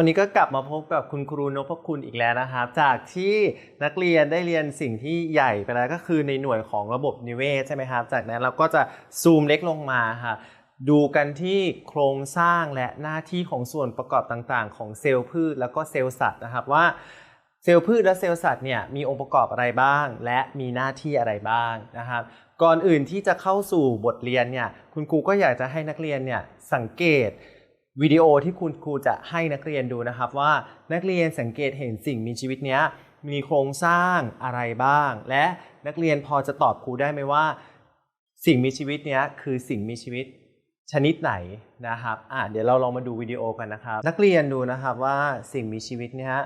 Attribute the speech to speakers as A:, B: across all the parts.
A: วันนี้ก็กลับมาพบกับคุณครูนพคุณอีกแล้วนะครับ จากที่นักเรียนได้เรียนสิ่งที่ใหญ่ไปแล้วก็คือในหน่วยของระบบนิเวศใช่ไหมครับ จากนั้นเราก็จะซูมเล็กลงมาค่ะดูกันที่โครงสร้างและหน้าที่ของส่วนประกอบต่างๆ ของเซลล์พืชแล้วก็เซลล์สัตว์นะครับว่าเซลล์พืชและเซลล์สัตว์เนี่ยมีองค์ประกอบอะไรบ้าง และมีหน้าที่อะไรบ้างนะครับ ก่อนอื่นที่จะเข้าสู่บทเรียนเนี่ยคุณครูก็อยากจะให้นักเรียนเนี่ยสังเกต วิดีโอที่คุณครูจะให้นักเรียนดูนะครับว่านักเรียนสังเกตเห็นสิ่งมีชีวิตเนี้ยมีโครงสร้างอะไรบ้าง และนักเรียนพอจะตอบครูได้ไหมว่า สิ่งมีชีวิตเนี้ยคือสิ่งมีชีวิตชนิดไหนนะครับอะเดี๋ยวเราลองมาดูวิดีโอกันนะครับ นักเรียนดูนะครับว่าสิ่งมีชีวิตเนี้ย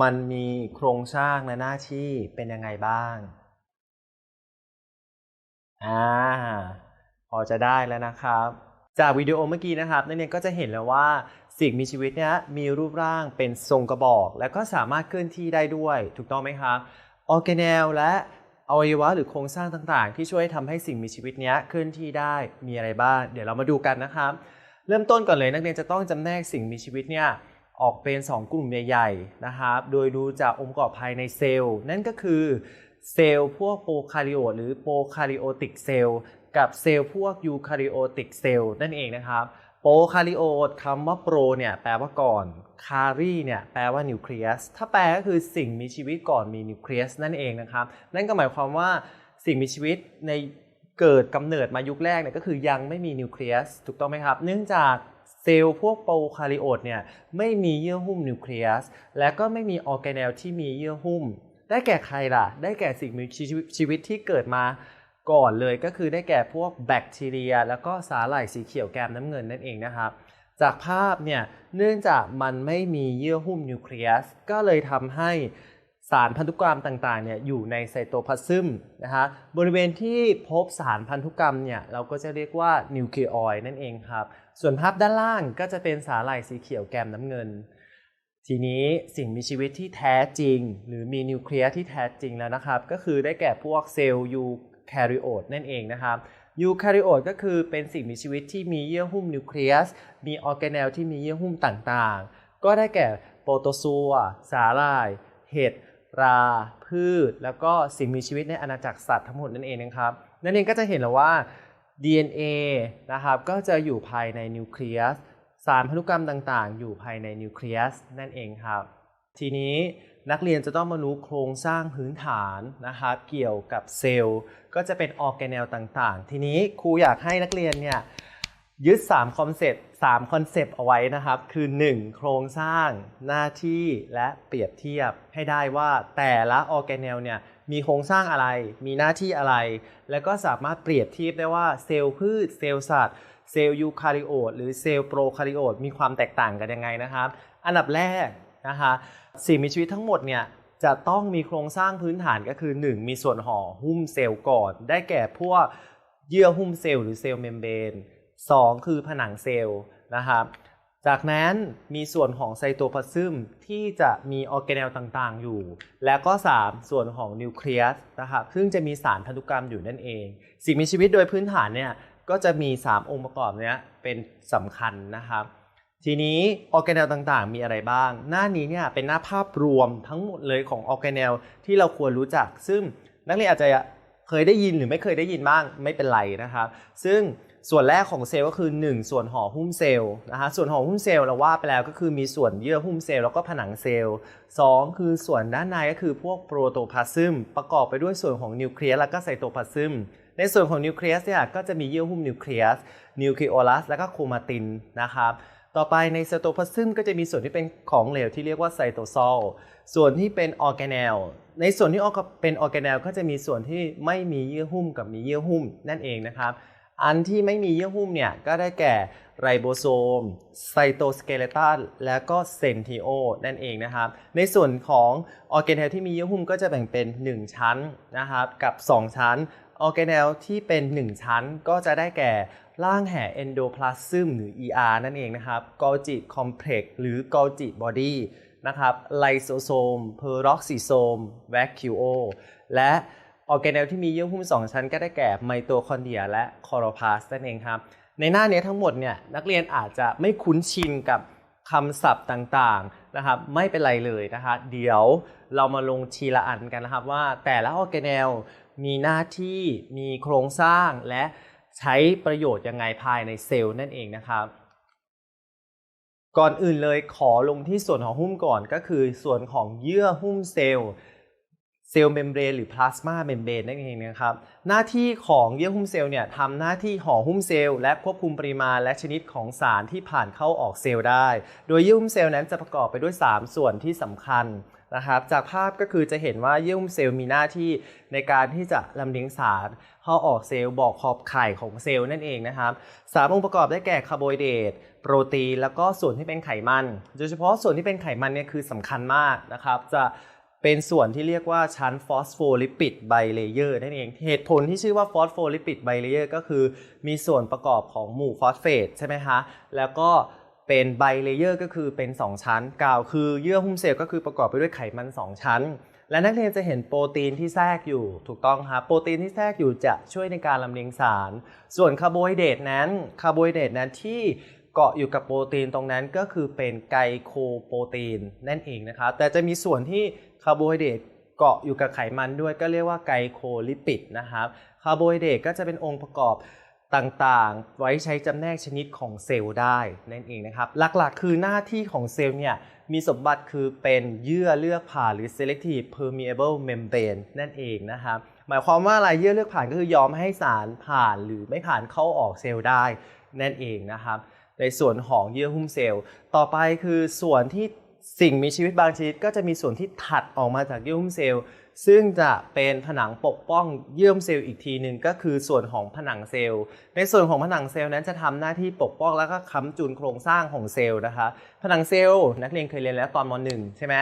A: มันมีโครงสร้างและหน้าที่เป็นยังไงบ้างอ่าพอจะได้แล้วนะครับ จากวิดีโอเมื่อกี้นะครับนักเรียนก็จะเห็นแล้วว่าสิ่งมีชีวิตเนี้ยมีรูปร่างเป็นทรงกระบอก แล้วก็สามารถเคลื่อนที่ได้ด้วย ถูกต้องไหมครับออร์แกเนลและอวัยวะหรือโครงสร้างต่างๆ ที่ช่วยทำให้สิ่งมีชีวิตเนี้ยเคลื่อนที่ได้มีอะไรบ้าง เดี๋ยวเรามาดูกันนะครับ เริ่มต้นก่อนเลยนักเรียนจะต้องจำแนกสิ่งมีชีวิตเนี่ยออกเป็น 2 กลุ่มใหญ่ๆนะครับ โดยดูจากองค์ประกอบภายในเซลล์ นั่นก็คือเซลล์พวกโปรคาริโอตหรือโปรคาริโอติกเซลล์ กับเซลล์พวกยูคาริโอติกเซลล์นั่นเองนะครับโปรคาริโอตคำว่าโปรเนี่ยแปลว่าก่อนคารีเนี่ยแปลว่านิวเคลียสถ้าแปลก็คือสิ่งมีชีวิตก่อนมีนิวเคลียสนั่นเองนะครับ นั่นก็หมายความว่าสิ่งมีชีวิตในเกิดกำเนิดมายุคแรกเนี่ยก็คือยังไม่มีนิวเคลียสถูกต้องไหมครับ เนื่องจากเซลล์พวกโปรคาริโอตเนี่ยไม่มีเยื่อหุ้มนิวเคลียสและก็ไม่มีออร์แกเนลที่มีเยื่อหุ้ม ได้แก่ใครล่ะ ได้แก่สิ่งมีชีวิตที่เกิดมา ก่อนเลยก็คือได้แก่พวกแบคทีเรีย แล้วก็สาหร่ายสีเขียวแกมน้ำเงินนั่นเองนะครับ จากภาพเนี่ยเนื่องจากมันไม่มีเยื่อหุ้มนิวเคลียสก็เลยทำให้สารพันธุกรรมต่างๆเนี่ยอยู่ในไซโตพลาซึมนะฮะบริเวณที่พบสารพันธุกรรมเนี่ยเราก็จะเรียกว่านิวเคลียอยนั่นเองครับ ส่วนภาพด้านล่างก็จะเป็นสาหร่ายสีเขียวแกมน้ำเงิน ทีนี้สิ่งมีชีวิตที่แท้จริง หรือมีนิวเคลียสที่แท้จริงแล้วนะครับ ก็คือได้แก่พวกเซลล์ยู แคริโอตนั่นเองนะครับยูแคริโอตก็คือเป็นสิ่งมีชีวิตที่มีเยื่อหุ้มนิวเคลียส มีออร์แกเนลที่มีเยื่อหุ้มต่างๆ ก็ได้แก่โปรโตซัว สาหร่าย เห็ดราพืช แล้วก็สิ่งมีชีวิตในอาณาจักรสัตว์ทั้งหมดนั่นเองนะครับ นั่นเองก็จะเห็นแล้วว่า DNA นะครับก็จะอยู่ภายในนิวเคลียส สารพันธุกรรมต่างๆ อยู่ภายในนิวเคลียสนั่นเองครับ ทีนี้ นักเรียนจะต้องมารู้โครงสร้างพื้นฐานนะครับเกี่ยวกับเซลล์ ก็จะเป็นออร์แกเนลต่างๆ ทีนี้ครูอยากให้นักเรียนเนี่ยยึด3คอนเซปต์3คอนเซปต์เอาไว้นะครับ คือ 1 โครงสร้างหน้าที่และเปรียบเทียบให้ได้ว่าแต่ละออร์แกเนลเนี่ยมีโครงสร้างอะไร มีหน้าที่อะไร แล้วก็สามารถเปรียบเทียบได้ว่าเซลล์พืช เซลล์สัตว์ เซลล์ยูคาริโอตหรือเซลล์โปรคาริโอตมีความแตกต่างกันยังไงนะครับ อันดับแรก นะคะสิ่งมีชีวิตทั้งหมดเนี่ยจะต้องมีโครงสร้างพื้นฐานก็คือ 1 มีส่วนห่อหุ้มเซลล์ก่อน ได้แก่พวกเยื่อหุ้มเซลล์หรือเซลล์เมมเบรน2คือผนังเซลล์นะครับจากนั้นมีส่วนของไซโตพลาซึมที่จะมีออร์แกเนลต่างๆ อยู่ แล้วก็ 3 ส่วนของนิวเคลียสนะครับซึ่งจะมีสารพันธุกรรมอยู่นั่นเอง สิ่งมีชีวิตโดยพื้นฐานเนี่ยก็จะมี 3 องค์ประกอบเนี้ยเป็นสำคัญนะครับ ทีนี้ออร์แกเนลต่างๆ มีอะไรบ้าง หน้านี้เนี่ยเป็นหน้าภาพรวมทั้งหมดเลยของออร์แกเนลที่เราควรรู้จัก ซึ่งนักเรียนอาจจะเคยได้ยินหรือไม่เคยได้ยินบ้างไม่เป็นไรนะครับ ซึ่งส่วนแรกของเซลล์ก็คือ 1 ส่วนห่อหุ้มเซลล์นะฮะส่วนห่อหุ้มเซลล์เราว่าไปแล้วก็คือมีส่วนเยื่อหุ้มเซลล์แล้วก็ผนังเซลล์ 2 คือส่วนด้านในก็คือพวกโปรโตพลาซึมประกอบไปด้วยส่วนของนิวเคลียสแล้วก็ไซโตพลาซึมในส่วนของนิวเคลียสเนี่ยก็จะมีเยื่อหุ้มนิวเคลียสนิวคลีโอลัสแล้วก็โครมาตินนะครับ ต่อไปในไซโตพลาซึมก็จะมีส่วนที่เป็นของเหลวที่เรียกว่าไซโตซอล ส่วนที่เป็นออร์แกเนล ในส่วนที่เป็นออร์แกเนลก็จะมีส่วนที่ไม่มีเยื่อหุ้มกับมีเยื่อหุ้มนั่นเองนะครับ อันที่ไม่มีเยื่อหุ้มเนี่ยก็ได้แก่ไรโบโซม ไซโตสเกเลตัน และก็เซนทิโอ นั่นเองนะครับ ในส่วนของออร์แกเนลที่มีเยื่อหุ้มก็จะแบ่งเป็น 1 ชั้นนะครับ กับ 2 ชั้นออร์แกเนลที่เป็น 1 ชั้นก็จะได้แก่ร่างแห่เอนโดพลาซึมหรือ ER นั่นเองนะครับกอจิคอมเพล็กซ์หรือกอจิบอดี้นะครับไลโซโซมเพอร์อกซิโซมแวคคิโอและออร์แกเนลที่มีเยื่อหุ้ม 2 ชั้นก็ได้แก่ไมโตคอนเดรียและคอโรพลาสนั่นเองครับ ในหน้านี้ทั้งหมดเนี่ยนักเรียนอาจจะไม่คุ้นชินกับคำศัพท์ต่างๆนะครับไม่เป็นไรเลยนะคะเดี๋ยวเรามาลงทีละอันกันนะครับว่าแต่ละออร์แกเนล มีหน้าที่มีโครงสร้างและใช้ประโยชน์ยังไงภายในเซลล์นั่นเองนะครับ ก่อนอื่นเลยขอลงที่ส่วนของหุ้มก่อนก็คือส่วนของเยื่อหุ้มเซลล์เซลล์เมมเบรนหรือพลาสมาเมมเบรนนั่นเองนะครับหน้าที่ของเยื่อหุ้มเซลล์เนี่ยทำหน้าที่ห่อหุ้มเซลล์และควบคุมปริมาณและชนิดของสารที่ผ่านเข้าออกเซลล์ได้ โดยเยื่อหุ้มเซลล์นั้นจะประกอบไปด้วย 3 ส่วนที่สำคัญ นะครับจากภาพก็คือจะเห็นว่าเยื่อหุ้มเซลล์มีหน้าที่ในการที่จะลำเลียงสารเข้าออกเซลล์บอกขอบไข่ของเซลล์นั่นเองนะครับสารองค์ประกอบได้แก่คาร์โบไฮเดรตโปรตีนแล้วก็ส่วนที่เป็นไขมัน โดยเฉพาะส่วนที่เป็นไขมันเนี่ยคือสำคัญมากนะครับ จะเป็นส่วนที่เรียกว่าชั้นฟอสโฟลิปิดไบเลเยอร์นั่นเอง เหตุผลที่ชื่อว่าฟอสโฟลิปิดไบเลเยอร์ก็คือมีส่วนประกอบของหมู่ฟอสเฟตใช่ไหมคะแล้วก็ เป็นไบเลเยอร์ก็คือเป็น 2 ชั้นกล่าวคือเยื่อหุ้มเซลล์ก็คือประกอบไปด้วยไขมัน 2 ชั้น และนักเรียนจะเห็นโปรตีนที่แทรกอยู่ถูกต้องครับโปรตีนที่แทรกอยู่จะช่วยในการลำเลียงสาร ส่วนคาร์โบไฮเดรตนั้นคาร์โบไฮเดรตนั้นที่เกาะอยู่กับโปรตีนตรงนั้นก็คือเป็นไกลโคโปรตีนนั่นเองนะครับแต่จะมีส่วนที่คาร์โบไฮเดรตเกาะอยู่กับไขมันด้วยก็เรียกว่าไกลโคลิปิดนะครับคาร์โบไฮเดรตก็จะเป็นองค์ประกอบ ต่างๆ ไว้ใช้จำแนกชนิดของเซลล์ได้นั่นเองนะครับ หลักๆ คือหน้าที่ของเซลล์เนี่ยมีสมบัติคือเป็นเยื่อเลือกผ่านหรือ selective permeable membrane นั่นเองนะครับ หมายความว่าอะไรเยื่อเลือกผ่านก็คือยอมให้สารผ่านหรือไม่ผ่านเข้าออกเซลล์ได้นั่นเองนะครับ ในส่วนของเยื่อหุ้มเซลล์ ต่อไปคือส่วนที่สิ่งมีชีวิตบางชนิดก็จะมีส่วนที่ถัดออกมาจากเยื่อหุ้มเซลล์ ซึ่งจะเป็นผนังปกป้องเยื่อมเซลล์อีกทีหนึ่งก็คือส่วนของผนังเซลล์ ในส่วนของผนังเซลล์นั้นจะทำหน้าที่ปกป้องแล้วก็ค้ำจุนโครงสร้างของเซลล์นะคะ ผนังเซลล์นักเรียนเคยเรียนแล้วตอนม .1 ใช่ไหม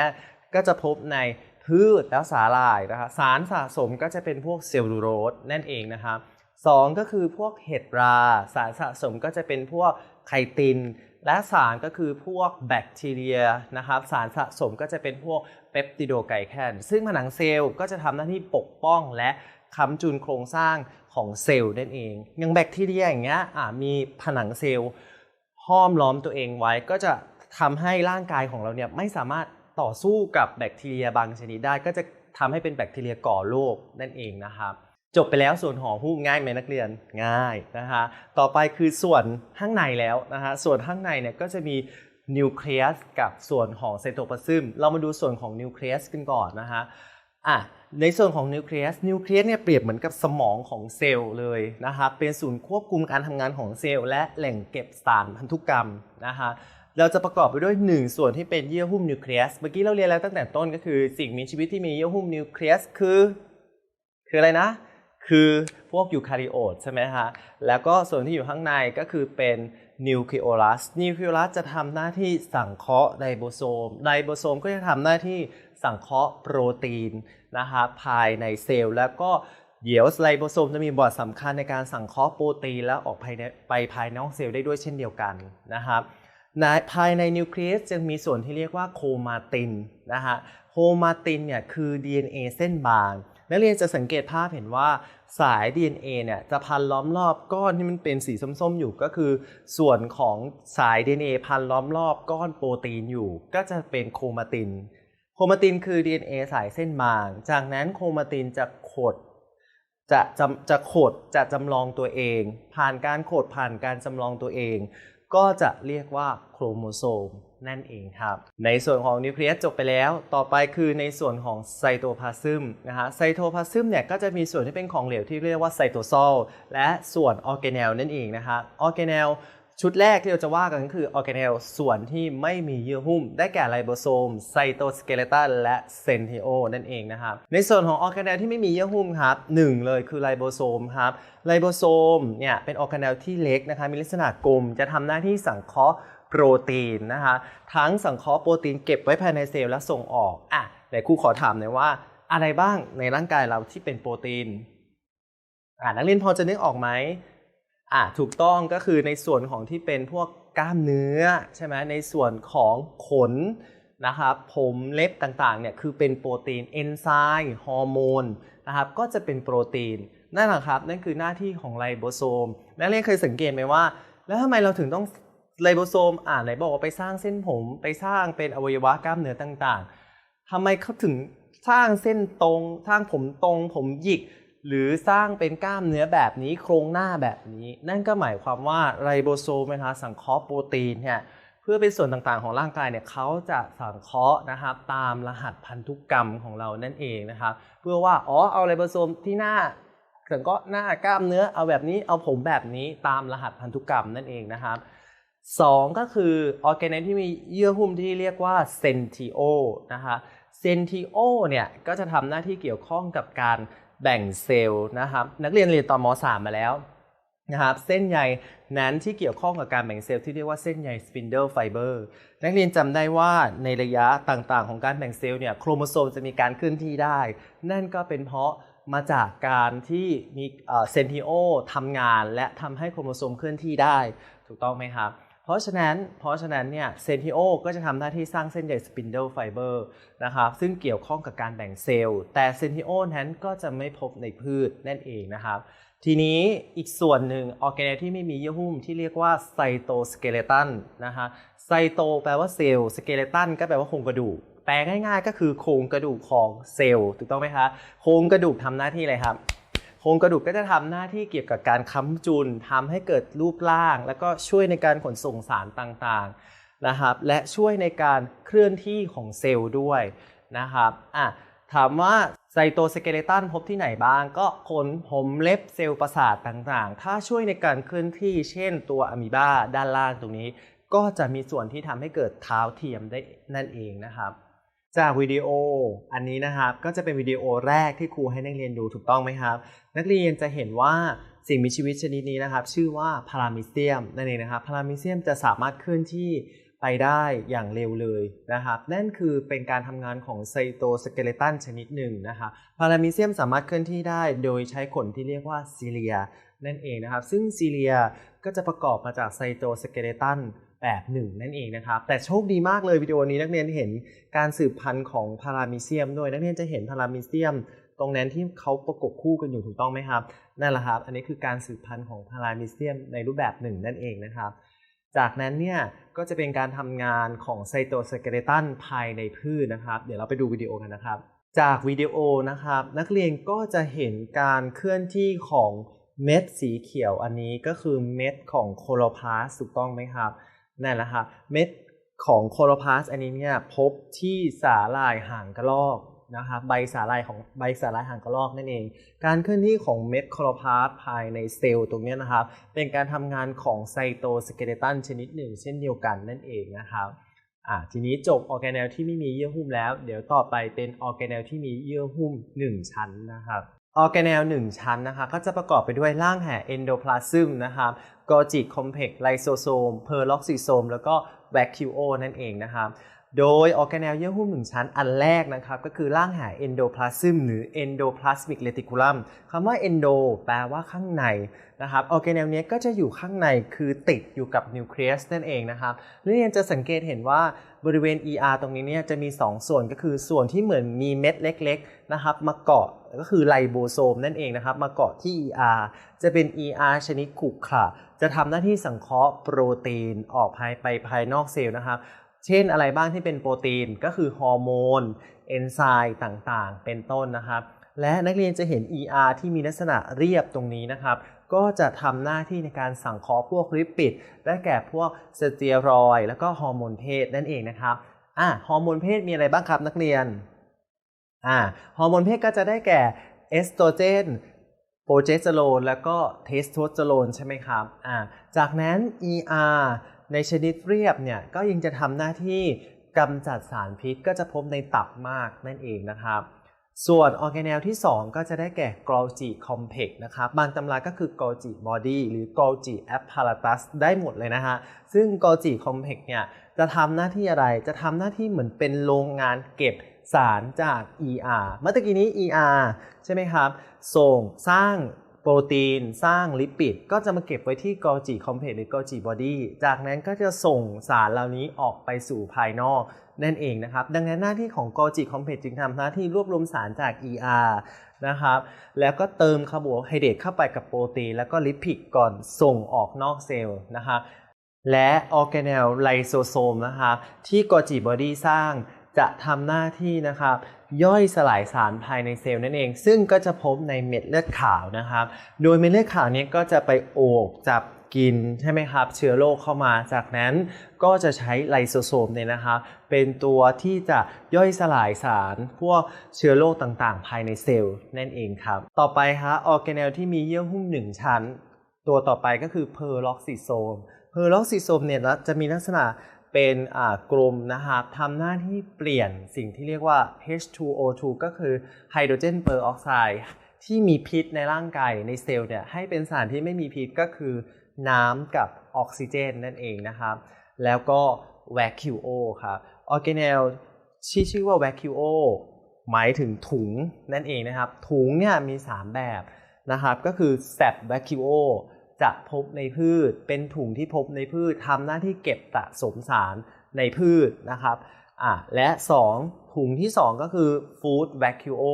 A: ก็จะพบในพืชแล้วสาหร่ายนะคะสารสะสมก็จะเป็นพวกเซลลูโรสนั่นเองนะครับสองก็คือพวกเห็ดรา สารสะสมก็จะเป็นพวกไคติน และสารก็คือพวกแบคทีเรียนะครับสารสะสมก็จะเป็นพวกเปปติโดไกแคนซึ่งผนังเซลล์ก็จะทำหน้าที่ปกป้องและค้ำจุนโครงสร้างของเซลล์นั่นเองอย่างแบคทีเรียอย่างเงี้ยมีผนังเซลล์ห้อมล้อมตัวเองไว้ก็จะทำให้ร่างกายของเราเนี่ยไม่สามารถต่อสู้กับแบคทีเรียบางชนิดได้ ก็จะทำให้เป็นแบคทีเรียก่อโรคนั่นเองนะครับ จบไปแล้วส่วนห่อหุ้มง่ายไหมนักเรียนง่ายนะคะต่อไปคือส่วนข้างในแล้วนะคะส่วนข้างในเนี่ยก็จะมีนิวเคลียสกับส่วนของไซโตพลาซึมเรามาดูส่วนของนิวเคลียสกันก่อนนะคะอะในส่วนของนิวเคลียสนิวเคลียสเนี่ยเปรียบเหมือนกับสมองของเซลล์เลยนะคะเป็นศูนย์ควบคุมการทำงานของเซลล์และแหล่งเก็บสารพันธุกรรมนะคะเราจะประกอบไปด้วย 1 ส่วนที่เป็นเยื่อหุ้มนิวเคลียสเมื่อกี้เราเรียนแล้วตั้งแต่ต้นก็คือ สิ่งมีชีวิตที่มีเยื่อหุ้มนิวเคลียสคือ คืออะไรนะ คือพวกยูคาริโอตใช่ไหมฮะแล้วก็ส่วนที่อยู่ข้างในก็คือเป็นนิวคลีโอลัสนิวคลีโอลัสจะทำหน้าที่สังเคราะห์ไดโบโซมไดโบโซมก็จะทำหน้าที่สังเคราะห์โปรตีนนะคะภายในเซลล์แล้วก็เดี๋ยวไลโบโซมจะมีบทสำคัญในการสังเคราะห์โปรตีนแล้วออกภายในไปภายนอกเซลล์ได้ด้วยเช่นเดียวกันนะครับภายในนิวเคลียสจะมีส่วนที่เรียกว่าโคมาตินนะฮะโคมาตินเนี่ยคือ DNA เส้นบาง นักเรียนจะสังเกตภาพเห็นว่า สาย DNA เนี่ยจะพันล้อมรอบก้อนที่มันเป็นสีส้มๆอยู่ก็คือ ส่วนของสาย DNA พันล้อมรอบก้อนโปรตีนอยู่ ก็จะเป็นโครมาติน โครมาตินคือ DNA สายเส้นบาง จากนั้นโครมาตินจะขดจะจำจะขดจะจำลองตัวเอง ผ่านการขดผ่านการจำลองตัวเอง ก็จะเรียกว่าโครโมโซม นั่นเองครับ ในส่วนของนิวเคลียสจบไปแล้ว ต่อไปคือในส่วนของไซโตพลาซึมนะฮะไซโตพลาซึมเนี่ยก็จะมีส่วนที่เป็นของเหลวที่เรียกว่าไซโตโซลและส่วนออร์แกเนลนั่นเองนะฮะออร์แกเนลชุดแรกที่เราจะว่ากันก็คือออร์แกเนลส่วนที่ไม่มีเยื่อหุ้ม ได้แก่ไลโบโซมไซโตสเกเลตันและเซนเทโอนั่นเองนะครับ ในส่วนของออร์แกเนลที่ไม่มีเยื่อหุ้มครับหนึ่งเลยคือไลโบโซมครับไลโบโซมเนี่ยเป็นออร์แกเนลที่เล็กนะคะมีลักษณะกลมจะทำหน้าที่สังเคราะห์ โปรตีนนะคะทั้งสังเคราะห์โปรตีนเก็บไว้ภายในเซลล์และส่งออกอะไหนครูขอถามหน่อยว่า อะไรบ้างในร่างกายเราที่เป็นโปรตีนอ่านักเรียนพอจะนึกออกไหมอะถูกต้องก็คือในส่วนของที่เป็นพวกกล้ามเนื้อใช่ไหมในส่วนของขนนะครับผมเล็บต่างๆเนี่ยคือเป็นโปรตีนเอนไซม์ฮอร์โมนนะครับก็จะเป็นโปรตีนนั่นแหละครับนั่นคือหน้าที่ของไลโบโซมนักเรียนเคยสังเกตไหมว่า แล้วทำไมเราถึงต้อง ไลโบโซมอ่านไหนบอกว่าไปสร้างเส้นผมไปสร้างเป็นอวัยวะกล้ามเนื้อต่างๆทำไมเขาถึงสร้างเส้นตรงสร้างผมตรง ผมหยิก หรือสร้างเป็นกล้ามเนื้อแบบนี้โครงหน้าแบบนี้ นั่นก็หมายความว่าไรโบโซมนะคะสังเคราะห์โปรตีนเนี่ยเพื่อเป็นส่วนต่างๆของร่างกายเนี่ยเขาจะสังเคราะห์นะครับตามรหัสพันธุกรรมของเรานั่นเองนะครับเพื่อว่าอ๋อเอาไรโบโซมที่หน้าสังเคราะห์หน้ากล้ามเนื้อเอาแบบนี้เอาผมแบบนี้ตามรหัสพันธุกรรมนั่นเองนะครับ สองก็คือออร์แกเนที่มีเยื่อหุ้มที่เรียกว่าเซนทิโอนะคะเซนทิโอเนี่ยก็จะทำหน้าที่เกี่ยวข้องกับการแบ่งเซลล์นะครับนักเรียนเรียนตอนม .3 มาแล้วนะครับเส้นใยนั้นที่เกี่ยวข้องกับการแบ่งเซลล์ที่เรียกว่าเส้นใยสปินเดิลไฟเบอร์นักเรียนจำได้ว่าในระยะต่างๆ ของการแบ่งเซลล์เนี่ยโครโมโซมจะมีการเคลื่อนที่ได้ นั่นก็เป็นเพราะมาจากการที่มีเซนทิโอทำงานและทำให้โครโมโซมเคลื่อนที่ได้ ถูกต้องไหมครับ ราะฉะนั้นเพราะฉะนั้นเนี่ยเซนทิโอก็จะทำหน้าที่สร้างเส้นใยสปินเดิลไฟเบอร์นะครับซึ่งเกี่ยวข้องกับการแบ่งเซลล์ แต่เซนทิโอนั้นก็จะไม่พบในพืชนั่นเองนะครับ ทีนี้อีกส่วนหนึ่งออร์แกเนที่ไม่มีเยื่อหุ้มที่เรียกว่าไซโตสเกเลตันนะฮะไซโตแปลว่าเซลล์สเกเลตันก็แปลว่าโครงกระดูกแปลง่ายๆ ก็คือโครงกระดูกของเซลล์ถูกต้องไหมคะโครงกระดูกทำหน้าที่อะไรครับ โครงกระดูกก็จะทำหน้าที่เกี่ยวกับการค้ำจุนทำให้เกิดรูปร่าง แล้วก็ช่วยในการขนส่งสารต่างๆนะครับ และช่วยในการเคลื่อนที่ของเซลล์ด้วยนะครับอะถามว่าไซโตสเกเลตันพบที่ไหนบ้าง ก็ขนผมเล็บเซลล์ประสาทต่างๆ ถ้าช่วยในการเคลื่อนที่ เช่นตัวอะมีบาด้านล่างตรงนี้ ก็จะมีส่วนที่ทำให้เกิดเท้าเทียมได้นั่นเองนะครับ จากวิดีโอ อันนี้นะครับก็จะเป็นวิดีโอแรกที่ครูให้นักเรียนดูถูกต้องไหมครับ นักเรียนจะเห็นว่าสิ่งมีชีวิตชนิดนี้นะครับ ชื่อว่าพารามิเซียมนั่นเองนะครับพารามิเซียมจะสามารถเคลื่อนที่ไปได้อย่างเร็วเลยนะครับ นั่นคือเป็นการทำงานของไซโตสเกเลตันชนิดหนึ่งนะครับพารามิเซียมสามารถเคลื่อนที่ได้โดยใช้ขนที่เรียกว่าซีเลียนั่นเองนะครับ ซึ่งซีเลียก็จะประกอบมาจากไซโตสเกเลตัน แบบหนึ่งนั่นเองนะครับ แต่โชคดีมากเลยวิดีโอนี้นักเรียนเห็นการสืบพันธุ์ของพารามิเซียมด้วยนักเรียนจะเห็นพารามิเซียม ตรงนั้นที่เขาประกบคู่กันอยู่ถูกต้องไหมครับนั่นแหละครับ อันนี้คือการสืบพันธุ์ของพารามิเซียมในรูปแบบหนึ่งนั่นเองนะครับ จากนั้นเนี่ยก็จะเป็นการทำงานของไซโตสเกเลตันภายในพืชนะครับ เดี๋ยวเราไปดูวิดีโอกันนะครับ จากวิดีโอนะครับนักเรียนก็จะเห็นการเคลื่อนที่ของเม็ดสีเขียวอันนี้ก็คือเม็ดของโคโลพาสถูกต้องไหมครับ นั่นแหละครับเม็ดของโคโลพลาสอันนี้เนี่ยพบที่สาหร่ายหางกระรอกนะครับใบสาหร่ายของใบสาหร่ายหางกระรอกนั่นเอง การเคลื่อนที่ของเม็ดโคโลพลาสภายในเซลล์ตรงนี้นะครับ เป็นการทำงานของไซโตสเกเลตันชนิดหนึ่ง เช่นเดียวกันนั่นเองนะครับทีนี้จบออร์แกเนลที่ไม่มีเยื่อหุ้มแล้ว เดี๋ยวต่อไปเป็นออร์แกเนลที่มีเยื่อหุ้ม 1 ชั้นนะครับ ออร์แกเนล1ชั้นนะคะก็จะประกอบไปด้วยร่างแห่เอนโดพลาซึมนะครับกอจิคอมเพล็กไลโซโซมเพอร์ล็อกซิโซมแล้วก็แวคคิวโอนั่นเองนะครับ โดยออร์แกเนลเยื่อหุ้มหนึ่งชั้นอันแรกนะครับ ก็คือร่างหาเอนโดพลาซึมหรือเอนโดพลาสมิกเรติคูลัมคำว่าเอนโดแปลว่าข้างในนะครับออร์แกเนลนี้ก็จะอยู่ข้างในคือติดอยู่กับนิวเคลียสนั่นเองนะครับนักเรียนจะสังเกตเห็นว่าบริเวณ ER ตรงนี้เนี่ยจะมี 2 ส่วนก็คือส่วนที่เหมือนมีเม็ดเล็กๆนะครับมาเกาะก็คือไลโบโซมนั่นเองนะครับ มาเกาะที่ ER จะเป็น ER ชนิดขรุขระจะทำหน้าที่สังเคราะห์โปรตีนออกภายไปภายนอกเซลล์นะครับ เช่นอะไรบ้างที่เป็นโปรตีนก็คือฮอร์โมนเอนไซม์ต่างๆ เป็นต้นนะครับ และนักเรียนจะเห็น ER ที่มีลักษณะเรียบตรงนี้นะครับ ก็จะทำหน้าที่ในการสังเคราะห์พวกลิปิด ได้แก่พวกสเตียรอยแล้วก็ฮอร์โมนเพศนั่นเองนะครับอะฮอร์โมนเพศมีอะไรบ้างครับนักเรียนอ่าฮอร์โมนเพศก็จะได้แก่เอสโตรเจนโปรเจสเตอโรนแล้วก็เทสโทสเตอโรนใช่ไหมครับอ่าจากนั้น ER ในชนิดเรียบเนี่ยก็ยังจะทำหน้าที่กำจัดสารพิษก็จะพบในตับมากนั่นเองนะครับ ส่วนออร์แกเนลที่ 2 ก็จะได้แก่ Golgi Complex นะครับ บางตำราก็คือ Golgi Body หรือ Golgi Apparatus ได้หมดเลยนะฮะ ซึ่ง Golgi Complex เนี่ยจะทำหน้าที่อะไร จะทำหน้าที่เหมือนเป็นโรงงานเก็บสารจาก ER เมื่อกี้นี้ ER ใช่ไหมครับ ส่งสร้าง โปรตีนสร้างลิปิด ก็จะมาเก็บไว้ที่ Golgi Complex หรือ Golgi Body จากนั้นก็จะส่งสารเหล่านี้ออกไปสู่ภายนอกนั่นเองนะครับ ดังนั้นหน้าที่ของ Golgi Complex จึงทำหน้าที่รวบรวมสารจาก ER นะครับ แล้วก็เติมคาร์โบไฮเดรตเข้าไปกับโปรตีน แล้วก็ลิปิดก่อนส่งออกนอกเซลล์นะครับและออร์แกเนลไลโซโซมนะครับที่กอจิบอดี้สร้างจะทำหน้าที่นะครับ ย่อยสลายสารภายในเซลล์นั่นเอง ซึ่งก็จะพบในเม็ดเลือดขาวนะครับ โดยเม็ดเลือดขาวเนี้ก็จะไปโอบจับกินใช่ไหมครับ เชื้อโรคเข้ามาจากนั้นก็จะใช้ไลโซโซมเนี่ยนะครับ เป็นตัวที่จะย่อยสลายสารพวกเชื้อโรคต่างๆ ภายในเซลล์นั่นเองครับ ต่อไปฮะออร์แกเนลที่มีเยื่อหุ้มหนึ่งชั้น ตัวต่อไปก็คือเพอร์ล็อกซิโซมเพอร์ล็อกซิโซมเนี่ยจะมีลักษณะ เป็นอ่ากลมนะครับทำหน้าที่เปลี่ยนสิ่งที่เรียกว่า H2O2 ก็คือไฮโดรเจนเปอร์ออกไซด์ที่มีพิษในร่างกายในเซลล์เนี่ยให้เป็นสารที่ไม่มีพิษก็คือน้ำกับออกซิเจนนั่นเองนะครับ แล้วก็ vacuo ครับออร์แกเนลที่ชื่อว่า vacuo หมายถึงถุงนั่นเองนะครับ ถุงเนี่ยมี 3 แบบนะครับ ก็คือ sap vacuo จะพบในพืช เป็นถุงที่พบในพืชทำหน้าที่เก็บสะสมสารในพืชนะครับอะและ 2 ถุงที่ 2 ก็คือ food vacuo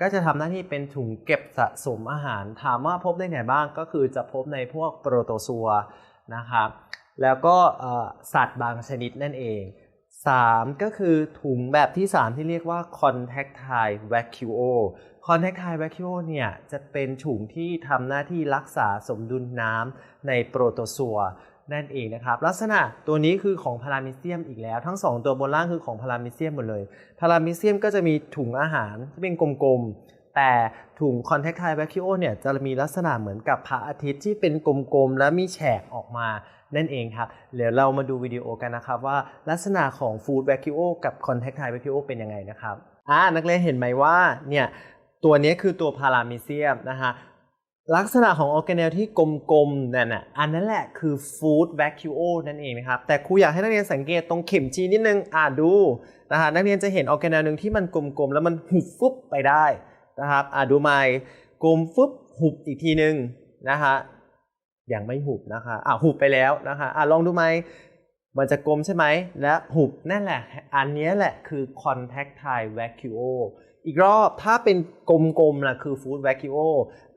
A: ก็จะทำหน้าที่เป็นถุงเก็บสะสมอาหาร ถามว่าพบได้ไหนบ้างก็คือจะพบในพวกโปรโตซัวนะครับแล้วก็สัตว์บางชนิดนั่นเอง 3 ก็คือถุงแบบที่ 3 ที่เรียกว่า contactile vacuo contactile vacuo เนี่ยจะเป็นถุงที่ทำหน้าที่รักษาสมดุลน้ำในโปรโตซัวนั่นเองนะครับ ลักษณะตัวนี้คือของพารามิเซียมอีกแล้ว ทั้ง 2 ตัวบนล่างคือของพารามิเซียมหมดเลยพารามิเซียมก็จะมีถุงอาหารที่เป็นกลมๆ แต่ถุง contactile vacuo เนี่ยจะมีลักษณะเหมือนกับพระอาทิตย์ที่เป็นกลมๆ และมีแฉกออกมา นั่นเองครับ เดี๋ยวเรามาดูวิดีโอกันนะครับว่าลักษณะของ food vacuo กับ contactile vacuo เป็นยังไงนะครับอ่านักเรียนเห็นไหมว่าเนี่ยตัวนี้คือตัวพารามิเซียมนะฮะลักษณะของออร์แกเนลที่กลมๆนั่นน่ะอันนั้นแหละคือ food vacuo นั่นเองนะครับ แต่ครูอยากให้นักเรียนสังเกตตรงเข็มจีนิดนึงอ่าดูนะฮะนักเรียนจะเห็นออร์แกเนลหนึ่งที่มันกลมๆ แล้วมันหุบฟุบไปได้นะครับอ่าดูใหม่กลมฟุบหุบอีกทีนึงนะฮะ ยังไม่หุบนะคะอะหุบไปแล้วนะคะอะลองดูไหมมันจะกลมใช่ไหม และหุบนั่นแหละ อันนี้แหละคือ contactile vacuo อีกรอบถ้าเป็นกลมๆนะคือ food vacuo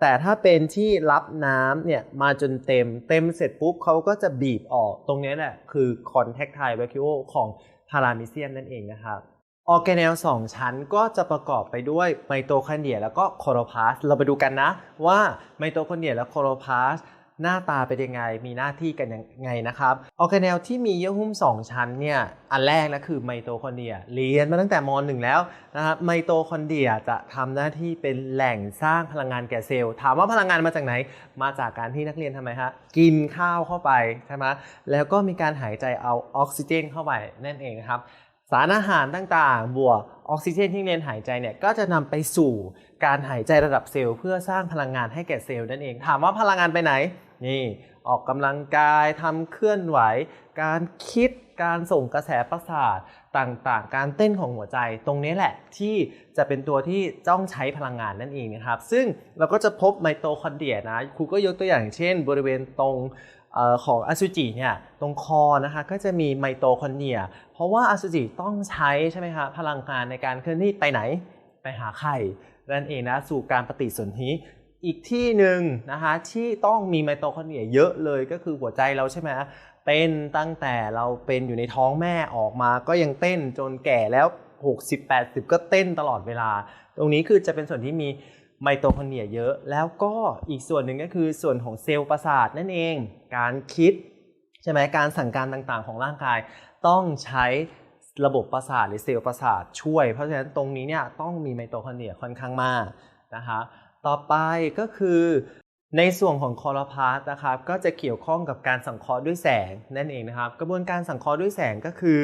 A: แต่ถ้าเป็นที่รับน้ำเนี่ยมาจนเต็มเต็มเสร็จปุ๊บเขาก็จะบีบออกตรงนี้แหละคือ contactile vacuo ของพารามิเซียมนั่นเองนะครับออแกเนล2ชั้นก็จะประกอบไปด้วยไมโตคอนเดรียแล้วก็โคโรพลาส เราไปดูกันนะว่าไมโตคอนเดรียและโคโรพลาส หน้าตาเป็นยังไง มีหน้าที่กันยังไงนะครับออร์แกเนลที่มีเยื่อหุ้ม 2 ชั้นเนี่ย อันแรกนะคือไมโตคอนเดรีย เรียนมาตั้งแต่ม .1 แล้วนะครับไมโตคอนเดรียจะทำหน้าที่เป็นแหล่งสร้างพลังงานแก่เซลล์ ถามว่าพลังงานมาจากไหน มาจากการที่นักเรียนทำไมฮะ กินข้าวเข้าไปใช่ไหมแล้วก็มีการหายใจเอาออกซิเจนเข้าไปนั่นเองนะครับสารอาหารต่างๆ บวกออกซิเจนที่เรียนหายใจเนี่ยก็จะนำไปสู่การหายใจระดับเซลล์เพื่อสร้างพลังงานให้แก่เซลล์นั่นเอง ถามว่าพลังงานไปไหน นี่ออกกำลังกายทำเคลื่อนไหว การคิดการส่งกระแสประสาทต่างๆ การเต้นของหัวใจตรงนี้แหละที่จะเป็นตัวที่จ้องใช้พลังงานนั่นเองนะครับ ซึ่งเราก็จะพบไมโตคอนเดรียนะครูก็ยกตัวอย่างเช่น บริเวณตรงออของอสุจิเนี่ยตรงคอนะคะก็จะมีไมโตคอนเดรีย เพราะว่าอสุจิต้องใช้ใช่ไหมคะพลังงานในการเคลื่อนที่ไปไหนไปหาไข่นั่นเองนะสู่การปฏิสนธิ อีกที่หนึ่งนะคะที่ต้องมีไมโตคอนเดรียเยอะเลยก็คือหัวใจเราใช่ไหมเต้นตั้งแต่เราเป็นอยู่ในท้องแม่ออกมาก็ยังเต้นจนแก่แล้ว 60-80 ก็เต้นตลอดเวลา ตรงนี้คือจะเป็นส่วนที่มีไมโตคอนเดรียเยอะ แล้วก็อีกส่วนหนึ่งก็คือส่วนของเซลล์ประสาทนั่นเอง การคิดใช่ไหมการสั่งการต่างๆ ของร่างกาย ต้องใช้ระบบประสาทหรือเซลล์ประสาทช่วย เพราะฉะนั้นตรงนี้เนี่ยต้องมีไมโตคอนเดรียค่อนข้างมากนะคะ ต่อไปก็คือในส่วนของคอร์พาสนะครับก็จะเกี่ยวข้องกับการสังเคราะห์ด้วยแสงนั่นเองนะครับ กระบวนการสังเคราะห์ด้วยแสงก็คือ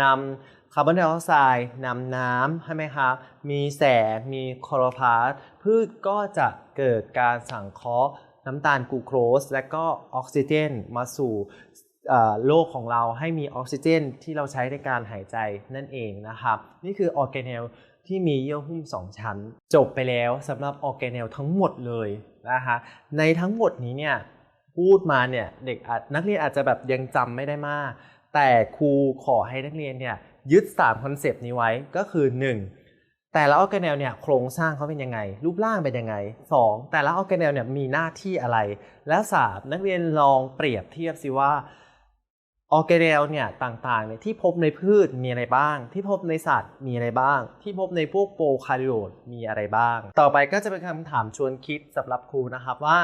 A: นำคาร์บอนไดออกไซด์นำน้ำใช่ไหมครับมีแสงมีคอร์พาสพืชก็จะเกิดการสังเคราะห์น้ำตาลกูโครส และก็ออกซิเจนมาสู่โลกของเราให้มีออกซิเจนที่เราใช้ในการหายใจนั่นเองนะครับ นี่คือออร์แกเนล ที่มีเยื่อหุ้ม 2 ชั้น จบไปแล้วสำหรับออร์แกเนลทั้งหมดเลยนะคะในทั้งหมดนี้เนี่ยพูดมาเนี่ยเด็กอาจนักเรียนอาจจะแบบยังจำไม่ได้มาก แต่ครูขอให้นักเรียนเนี่ยยึด3คอนเซปต์นี้ไว้ก็คือ 1. แต่ละออร์แกเนลเนี่ยโครงสร้างเขาเป็นยังไง รูปร่างเป็นยังไง 2. แต่ละออร์แกเนลเนี่ยมีหน้าที่อะไร และ 3. นักเรียนลองเปรียบเทียบสิว่า ออร์แกเนลเนี่ยต่างๆเนี่ยที่พบในพืชมีอะไรบ้าง ที่พบในสัตว์มีอะไรบ้าง ที่พบในพวกโปรคาริโอตมีอะไรบ้าง ต่อไปก็จะเป็นคำถามชวนคิดสำหรับครูนะครับว่า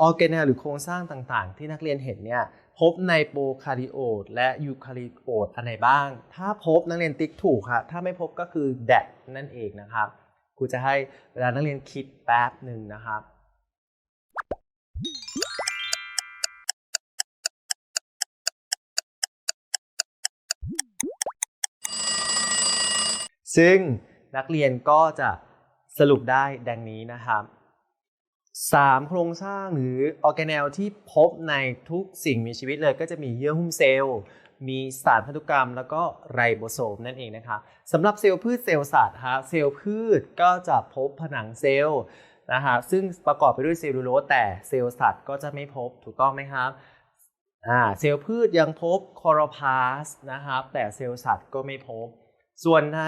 A: ออร์แกเนลหรือโครงสร้างต่างๆ ที่นักเรียนเห็นเนี่ยพบในโปรคาริโอตและยูคาริโอตอันไหนบ้าง ถ้าพบนักเรียนติ๊กถูกครับถ้าไม่พบก็คือแดดนั่นเองนะครับครูจะให้เวลานักเรียนคิดแป๊บหนึ่งนะครับ ซึ่งนักเรียนก็จะสรุปได้ดังนี้นะครับสามโครงสร้างหรือออร์แกเนลที่พบในทุกสิ่งมีชีวิตเลยก็จะมีเยื่อหุ้มเซลล์ มีสารพันธุกรรม แล้วก็ไรโบโซมนั่นเองนะคะสำหรับเซลล์พืชเซลล์สัตว์ฮะเซลล์พืชก็จะพบผนังเซลล์นะคะซึ่งประกอบไปด้วยเซลลูโลสแต่เซลล์สัตว์ก็จะไม่พบถูกต้องไหมครับอ่าเซลล์พืชยังพบคอโรพาสนะครับแต่เซลล์สัตว์ก็ไม่พบ ส่วนใน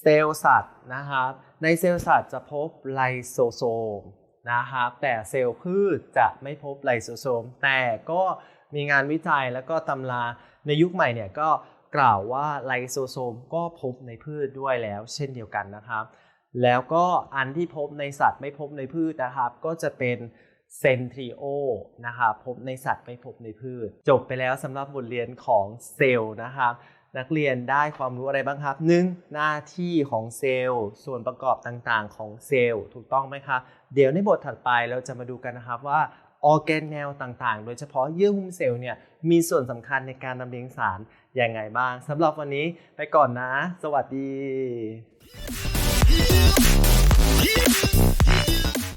A: เซลล์สัตว์นะครับในเซลล์สัตว์จะพบไลโซโซมนะครับแต่เซลล์พืชจะไม่พบไลโซโซม แต่ก็มีงานวิจัยแล้วก็ตำราในยุคใหม่เนี่ยก็กล่าวว่าไลโซโซมก็พบในพืชด้วยแล้ว เช่นเดียวกันนะครับ แล้วก็อันที่พบในสัตว์ไม่พบในพืชนะครับ ก็จะเป็นเซนทริโอนะครับพบในสัตว์ไม่พบในพืช จบไปแล้วสำหรับบทเรียนของเซลล์นะครับ นักเรียนได้ความรู้อะไรบ้างครับ 1. หน้าที่ของเซลล์ ส่วนประกอบต่างๆ ของเซลล์ ถูกต้องไหมครับ เดี๋ยวในบทถัดไปเราจะมาดูกันนะครับว่าออร์แกนเนลต่างๆ โดยเฉพาะเยื่อหุ้มเซลล์เนี่ยมีส่วนสำคัญในการดำเนินสารอย่างไงบ้างสำหรับวันนี้ไปก่อนนะ สวัสดี